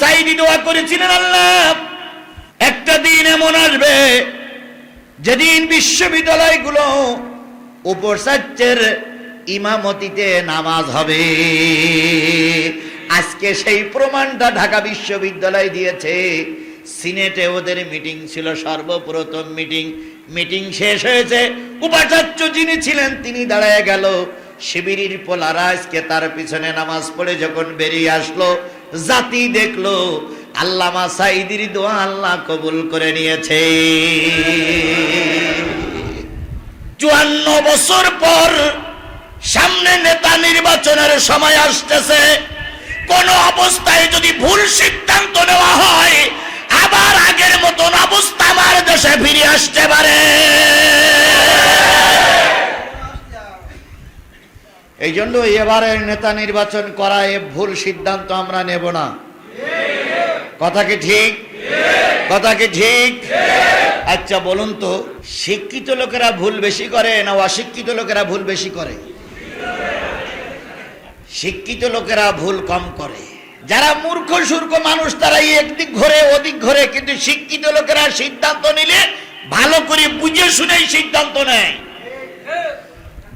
সাইদি দোয়া করেছিলেন আল্লাহ। একটা দিন এমন আসবে, যেদিন বিশ্ববিদ্যালয়গুলো উপসাচ্যের ইমামতিতে নামাজ হবে। আজকে সেই প্রমাণটা ঢাকা বিশ্ববিদ্যালয় দিয়েছে। সিনেটে ওদের মিটিং ছিল, সর্বপ্রথম মিটিং। মিটিং শেষ হয়েছে। উপাচার্য যিনি ছিলেন, তিনি দাঁড়ায় গেল। শিবিরির পোলারা আজকে তার পিছনে নামাজ পড়ে যখন বেরিয়ে আসলো জাতি দেখল, আল্লামা সাইদির দোয়া আল্লাহ কবুল করে নিয়েছে। চুয়ান্ন বছর পর সামনে নেতা নির্বাচনের সময় আসতেছে। কোন অবস্থায় যদি ভুল সিদ্ধান্ত নেওয়া হয়, আবার আগের মতন অবস্থা আমার দেশে ফিরে আসতে পারে। এই জন্য এবারে নেতা নির্বাচন করা এ ভুল সিদ্ধান্ত আমরা নেব না। কথা কি ঠিক? কথা কি ঠিক? আচ্ছা বলুন তো, শিক্ষিত লোকেরা ভুল বেশি করে না অশিক্ষিত লোকেরা ভুল বেশি করে? শিক্ষিত লোকেরা ভুল কম করে। যারা মূর্খ, সূর্খ মানুষ, তারা একদিক ঘরে, ওদিক ঘরে, কিন্তু শিক্ষিত লোকেরা সিদ্ধান্ত নিলে ভালো করে বুঝে শুনেই সিদ্ধান্ত নেয়।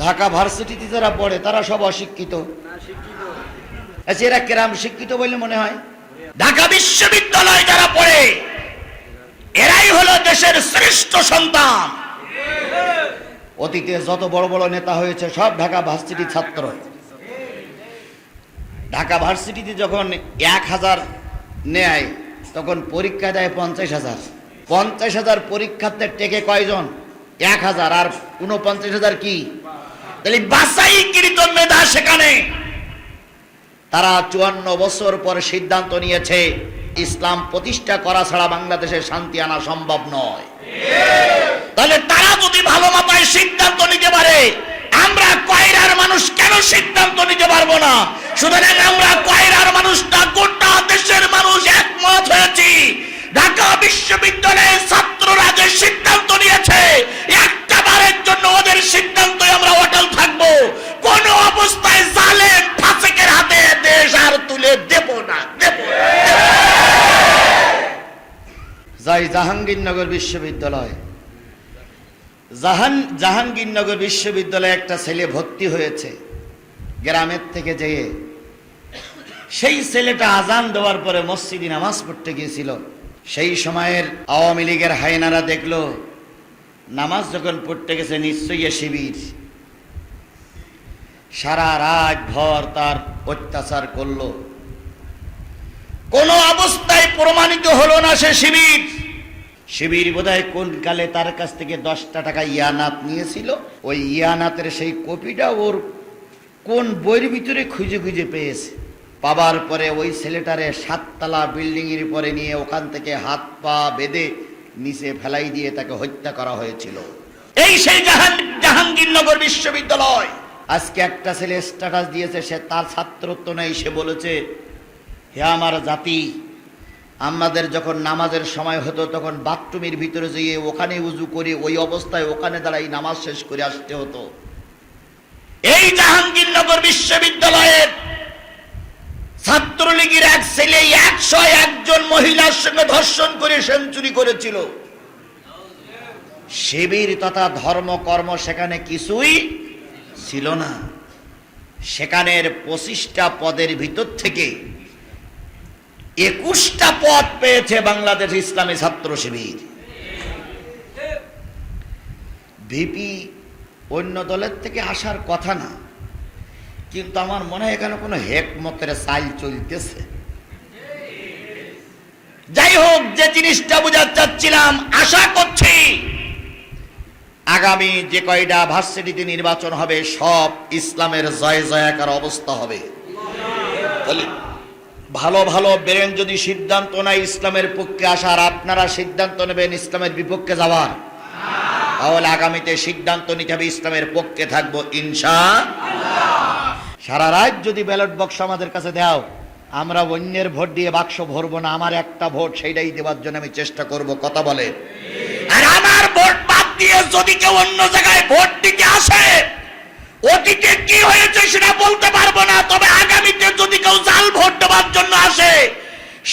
ঢাকা ভার্সিটিতে যারা পড়ে তারা সব অশিক্ষিত। আচ্ছা এরা কেরাম শিক্ষিত বলে মনে হয়? ঢাকা বিশ্ববিদ্যালয় যারা পড়ে এরাই হলো দেশের শ্রেষ্ঠ সন্তান। অতীতে যত বড় বড় নেতা হয়েছে সব ঢাকা ভার্সিটির ছাত্র। ঢাকা ভার্সিটিতে যখন এক হাজার নেয় তখন পরীক্ষা দেয় পঞ্চাশ হাজার। পঞ্চাশ হাজার পরীক্ষার্থীর টেকে কয়জন? এক হাজার। আর উনপঞ্চাশ হাজার কি? তাহলে বাসাইকৃত মেধা সেখানে। তারা চুয়ান্ন বছর পর সিদ্ধান্ত নিয়েছে, ইসলাম প্রতিষ্ঠা করা ছাড়া বাংলাদেশে শান্তি আনা সম্ভব নয়। তাহলে তারা যদি ভালো মাথায় সিদ্ধান্ত নিতে পারে, আমরা কয়রার মানুষ কেন সিদ্ধান্ত নিতে পারব না? সুতরাং আমরা কয়রার মানুষটা গোটা দেশের মানুষ একমত হয়েছি। ঢাকা বিশ্ববিদ্যালয়ের ছাত্ররা যে সিদ্ধান্ত নিয়েছে জাহাঙ্গীরনগর বিশ্ববিদ্যালয়। জাহান জাহাঙ্গীরনগর বিশ্ববিদ্যালয়ে একটা ছেলে ভর্তি হয়েছে, গ্রামের থেকে যেয়ে। সেই ছেলেটা আজান দেওয়ার পরে মসজিদে নামাজ পড়তে গিয়েছিল। সেই সময়ের আওয়ামী লীগের হায়নারা দেখল, নামাজ যখন পড়তে গেছে নিশ্চয়ই শিবির। সারা রাত ভর তার অত্যাচার করল। কোন অবস্থায় প্রমাণিত হলো না সে শিবির। শিবির বোধহয় কোন কালে তার কাছ থেকে দশটা টাকা ইয়ানাত নিয়েছিল? ওই ইয়ানাতের সেই কপিটা ওর কোন বইয়ের ভিতরে খুঁজে খুঁজে পেয়েছে? পাবার পরে ওই ছেলেটারে সাততলা বিল্ডিং এর পরে নিয়ে ওখান থেকে হাত পা বেঁধে নিচে ফেলাই দিয়ে তাকে হত্যা করা হয়েছিল। এই সেই জাহান জাহাঙ্গীরনগর বিশ্ববিদ্যালয়! আজকে একটা ছেলে স্ট্যাটাস দিয়েছে সে তার ছাত্রত্ব নেই সে বলেছে হে আমার জাতি আমাদের যখন নামাজের সময় হতো, তখন বাথরুমের ভিতরে যেয়ে ওখানে উজু করে, ওই অবস্থায় ওখানে দাঁড়াই নামাজ শেষ করে আসতে হতো। এই জাহাঙ্গীরনগর বিশ্ববিদ্যালয়ের ছাত্রলীগের এক ছেলে একশো একজন মহিলার সঙ্গে ধর্ষণ করে সেঞ্চুরি করেছিল। শিবির তথা ধর্ম কর্ম সেখানে কিছুই ছিল না। সেখানের পঁচিশটা পদের ভিতর থেকে একুশটা পদ পেয়েছে বাংলাদেশ ইসলামী ছাত্র শিবির। ভিপি অন্য দলের থেকে আসার কথা না, কিন্তু আমার মনে হয় এখানে কোনো হেকমতের সাইল চলতেছে। যাই হোক, যে জিনিসটা বোঝাতে চাচ্ছিলাম, আশা করছি আগামী যে কয়টা ভার্সিটিতে নির্বাচন হবে, সব ইসলামের জয় জয়াকার অবস্থা হবে। ভালো ভালো বেরেন যদি সিদ্ধান্ত নেয় ইসলামের পক্ষে আসার, আপনারা সিদ্ধান্ত নেবেন ইসলামের বিপক্ষে যাওয়ার। তাহলে আগামীতে সিদ্ধান্ত নিতে হবে ইসলামের পক্ষে থাকব ইনশা সারা রাত যদি ব্যালট বক্স আমাদের কাছে দাও, আমরা অন্যের ভোট দিয়ে বাক্স ভরবো না, আমার একটা ভোট সেইটাই দেওয়ার জন্য আমি চেষ্টা করব, কথা বলে। আর আমার ভোট বাদ দিয়ে যদি কেউ অন্য জায়গায় ভোট দিতে আসে অতীতে কি হয়েছে সেটা বলতে পারব না, তবে আগামীতে যদি কেউ জাল ভোট আসে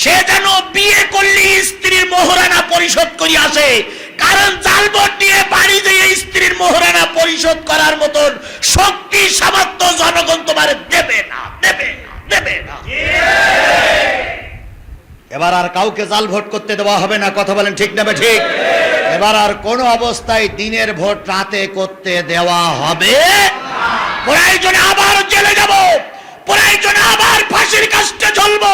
সে যেন বিয়ে করলে স্ত্রীর মোহরানা পরিশোধ করি আসে। কারণ জালবট দিয়ে বাড়ি দিয়ে স্ত্রীর মোহরানা পরিশোধ করার মতন শক্তি সামর্থ্য জনগণ তোমার দেবে না দেবে না দেবে না। এবার আর কাউকে জাল ভোট করতে দেওয়া হবে না কথা বলেন ঠিক নেবে ঠিক এবার আর কোন অবস্থায় দিনের ভোট রাতে করতে দেওয়া হবে প্রয়োজনে আবার জেলে যাব প্রয়োজনে আবার ফাঁসির কাছে ঝুলবো।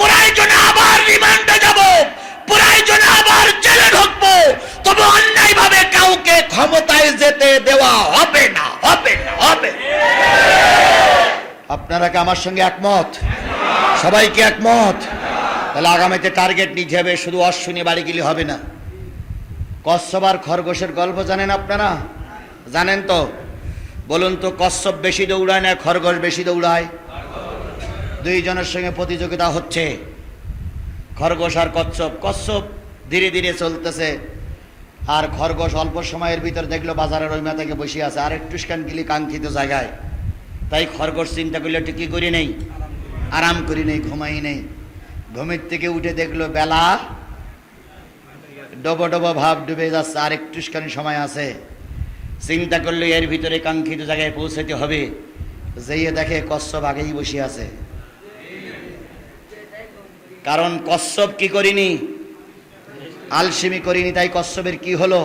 প্রয়োজনে আবার রিমান্ডে যাব, প্রয়োজনে আবার জেলে ঢুকবো। তবে অন্যায় ভাবে কাউকে ক্ষমতায় যেতে দেওয়া হবে না হবে না, হবে আপনারা কি আমার সঙ্গে একমত? সবাই কি একমত? তাহলে আগামীতে টার্গেট নিতে হবে, শুধু অশ্বিনী বাড়ি গেলে হবে না। আর খরগোশের গল্প জানেন আপনারা? জানেন তো? বলুন তো কশ্যপ বেশি দৌড়ায় না খরগোশ বেশি দৌড়ায়? দুইজনের সঙ্গে প্রতিযোগিতা হচ্ছে। খরগোশ আর কচ্ছপ। কচ্ছপ ধীরে ধীরে চলতেছে। আর খরগোশ অল্প সময়ের ভিতর দেখল বাজারের ওই মাথাকে বসে আছে। আর একটু গেলি কাঙ্ক্ষিত জায়গায়। তাই খরগোশ চিন্তা করলে একটু কি করি নেই? আরাম করি নেই, ঘুমাই নেই। ঘুমের থেকে উঠে দেখল বেলা ডবো ডবো ভাব ডুবে যাচ্ছে। আর একটুখানি সময় আছে। চিন্তা করলে, এর ভিতরে কাঙ্ক্ষিত জায়গায় পৌঁছাতে হবে। যেয়ে দেখে কচ্ছপ আগেই বসে আছে। কারণ কশ্যপ কি করিনি? আলসেমি করিনি, তাই কশ্যপের কি হলো?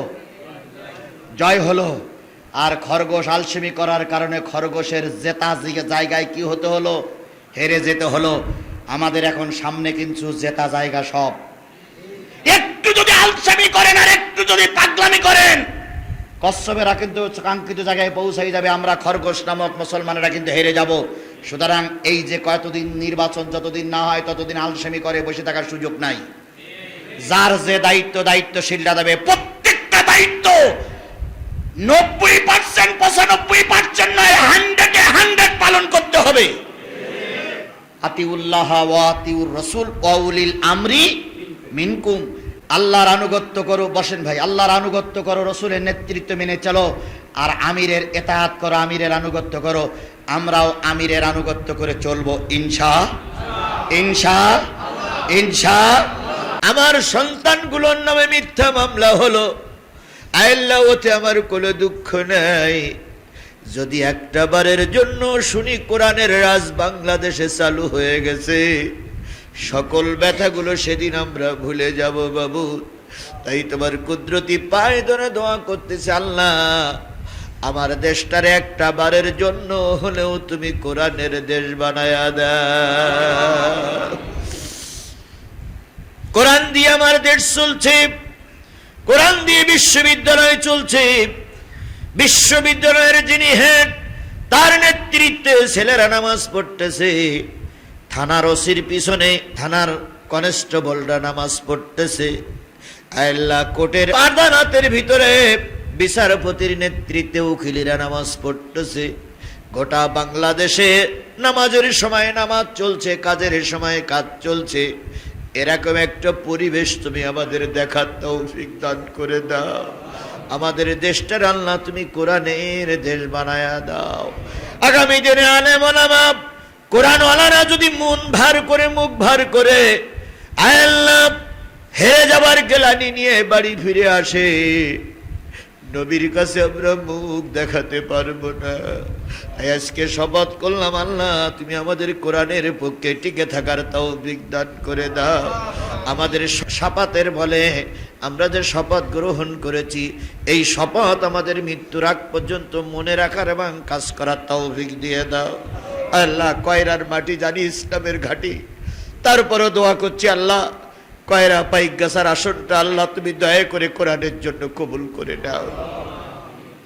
জয় হলো। আর খরগোশ আলসেমি করার কারণে খরগোশের জেতা জায়গায় কি হতে হলো? হেরে যেতে হলো। আমাদের এখন সামনে কিন্তু জেতা জায়গা সব। একটু যদি আলসেমি করেন আর একটু যদি পাগলামি করেন কশ্যপেরা কিন্তু কাঙ্ক্ষিত জায়গায় পৌঁছাই যাবে। আমরা খরগোশ নামক মুসলমানেরা কিন্তু হেরে যাব। সুতরাং এই যে কতদিন নির্বাচন যতদিন না হয়, ততদিন আলসেমি করে, বসে থাকার সুযোগ নাই। যার যে দায়িত্ব, দায়িত্বশীলরা দেবে। প্রত্যেকটা দায়িত্ব নব্বই পার্সেন্ট পঁচানব্বই পার্সেন্ট নয়, হান্ড্রেডে হান্ড্রেড পালন করতে হবে। আতিউল্লাহ ওয়া আতিউর রসুল ওয়াউলিল আমরি মিনকুম। আল্লাহর আনুগত্য করো, বসেন ভাই, আল্লাহর আনুগত্য করো, রসুলের নেতৃত্ব মেনে চলো। আর আমিরের এতাহাত করো, আমিরের আনুগত্য করো। আমরাও আমিরের আনুগত্য করে চলবো, ইনশা ইনশা ইনশা। আমার সন্তানগুলোর নামে মিথ্যা মামলা হলো। আল্লাহ ওতে আমার কোনো দুঃখ নাই। যদি একটা বারের জন্য শুনি কোরআনের রাজ বাংলাদেশে চালু হয়ে গেছে, সকল ব্যথাগুলো সেদিন আমরা ভুলে যাব বাবু। তাই তোমার কুদরতি পায়ে ধরে দোয়া করতেছে, আল্লাহ। আমার দেশটারে একটা বারের জন্য হলেও তুমি কোরআনের দেশ বানায়া দাও। দিয়ে আমার দেশ চলছে, কোরআন দিয়ে বিশ্ববিদ্যালয় চলছে। বিশ্ববিদ্যালয়ের যিনি হেড, তার নেতৃত্বে ছেলেরা নামাজ পড়তেছে। থানার ওসির পিছনে থানার কনস্টেবলরা নামাজ পড়তেছে। আল্লাহ কোর্টের আদালতের ভিতরে বিচারপতির নেতৃত্বে উকিলেরা নামাজ পড়তেছে। গোটা বাংলাদেশে নামাজের সময় নামাজ চলছে, কাজের সময় কাজ চলছে। এরকম একটা পরিবেশ তুমি আমাদের দেখার তৌফিক দান করে দাও। আমাদের দেশটার আল্লাহ তুমি কোরআনের দেশ বানায়া দাও। আগামী দিনে আলেম কোরআন ওয়ালারা যদি মন ভার করে, মুখ ভার করে, আল্লাহ হেরে যাবার গেলানি নিয়ে বাড়ি ফিরে আসে। নবীর কাছে আমরা মুখ দেখাতে পারব না। আজকে শপথ করলাম, আল্লাহ, তুমি আমাদের কোরআনের পক্ষে টিকে থাকার তাও বিজ্ঞান করে দাও। আমাদের শপথের বলে আমরা যে শপথ গ্রহণ করেছি, এই শপথ আমাদের মৃত্যুর আগ পর্যন্ত মনে রাখার এবং কাজ করার তৌফিক দিয়ে দাও। আল্লাহ, কয়রার মাটি জানি ইসলামের ঘাটি। তারপরও দোয়া করছি, আল্লাহ কয়রা পাইক গাছার আসনটা আল্লাহ তুমি দয়া করে কোরআনের জন্য কবুল করে নাও।